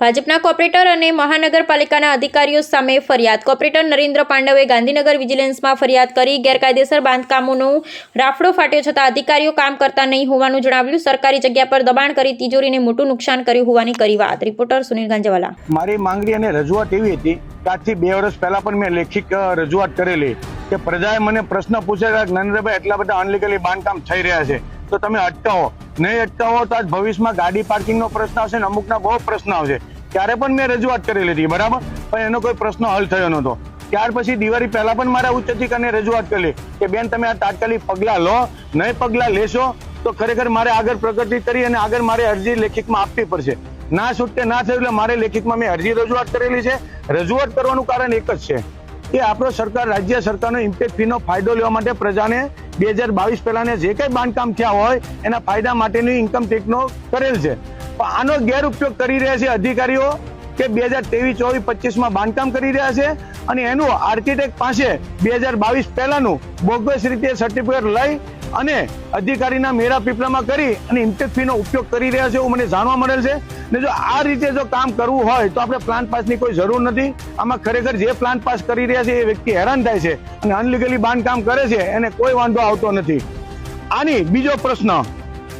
ભાજપના કોર્પોરેટર અને મહાનગરપાલિકાના અધિકારીઓ સામે ફરિયાદ. કોર્પોરેટર નરેન્દ્ર પાંડવે ગાંધીનગર વિજિલન્સમાં ફરિયાદ કરી ગેરકાયદેસર બાંધકામોનું રાફડો ફાટ્યો છતાં અધિકારીઓ કામ કરતા નહીં હોવાનું જણાવ્યું. સરકારી જગ્યા પર દબાણ કરી તિજોરીને મોટું નુકસાન કર્યું હોવાની કરી વાત. રિપોર્ટર સુનિલ ગાંજવાલા. મારી માંગણી અને રજૂઆત એવી હતી કે આજથી બે વર્ષ પહેલા પણ મેં લેખિત રજૂઆત કરેલી કે પ્રજાએ મને પ્રશ્ન પૂછ્યા કે નરેન્દ્રભાઈ એટલા બધા અનલીગલી બાંધકામ થઈ રહ્યા છે. તો તમે અટકાવો. નહીં અટકાવો તો આજ ભવિષ્યમાં ગાડી પાર્કિંગનો પ્રશ્ન આવશે ને અમુકના બહુ પ્રશ્ન આવશે. ત્યારે પણ મેં રજૂઆત કરેલી હતી બરાબર? પણ એનો કોઈ પ્રશ્ન હલ થયો નહોતો. ત્યાર પછી દિવાળી પહેલા પણ મારા ઉચ્ચ અધિકારીને રજૂઆત કરી કે, બેન, તમે આ તાત્કાલિક પગલાં લો, નહીં પગલાં લેશો, તો ખરેખર મારે આગળ પ્રગતિ કરી અને આગળ મારે અરજી લેખિતમાં આપવી પડશે. ના છૂટકે ના થયું એટલે મારે લેખિતમાં મેં અરજી રજૂઆત કરેલી છે. રજૂઆત કરવાનું કારણ એક જ છે. કે આપણો સરકાર રાજ્ય સરકારનો ઇમ્પેક્ટ ફીનો ફાયદો લેવા માટે પ્રજાને બે હજાર બાવીસ પહેલાને જે કંઈ બાંધકામ થયા હોય, એના ફાયદા માટેની ઇન્કમ ટેક્સનો કરેલ છે. પણ આનો ગેરઉપયોગ કરી રહ્યા છે અધિકારીઓ. કે બે હજાર ત્રેવીસ, ચોવીસ, પચીસમાં બાંધકામ કરી રહ્યા છે અને એનું આર્કિટેક્ટ પાસે બે હજાર બાવીસ પહેલાનું બોગસ રીતે સર્ટિફિકેટ લઈ અને અધિકારીના મેરા પીપળામાં કરી અને ઇન્ટેક ફીનો ઉપયોગ કરી રહ્યા છે એવું મને જાણવા મળેલ છે. ને જો આ રીતે જો કામ કરવું હોય તો આપણે પ્લાન પાસની કોઈ જરૂર નથી. આમાં ખરેખર જે પ્લાન પાસ કરી રહ્યા છે એ વ્યક્તિ હેરાન થાય છે અને અનલીગલી બાંધકામ કરે છે એને કોઈ વાંધો આવતો નથી. આની બીજો પ્રશ્ન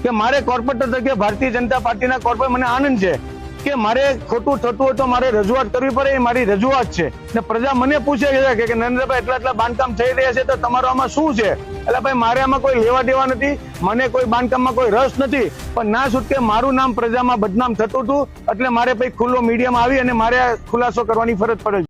કે મારે કોર્પોરેટર તરીકે ભારતીય જનતા પાર્ટીના કોર્પોરેટ મને આનંદ છે. કે મારે ખોટું થતું હોય તો મારે રજૂઆત કરવી પડે, એ મારી રજૂઆત છે. ને પ્રજા મને પૂછે છે કે નરેન્દ્રભાઈ, એટલા એટલા બાંધકામ થઈ રહ્યા છે તો તમારો આમાં શું છે? એટલે ભાઈ, મારે આમાં કોઈ લેવા દેવા નથી, મને કોઈ બાંધકામમાં કોઈ રસ નથી, પણ ના છૂટકે મારું નામ પ્રજામાં બદનામ થતું હતું, એટલે મારે ભાઈ ખુલ્લો મીડિયામાં આવી અને મારે આ ખુલાસો કરવાની ફરજ પડે છે.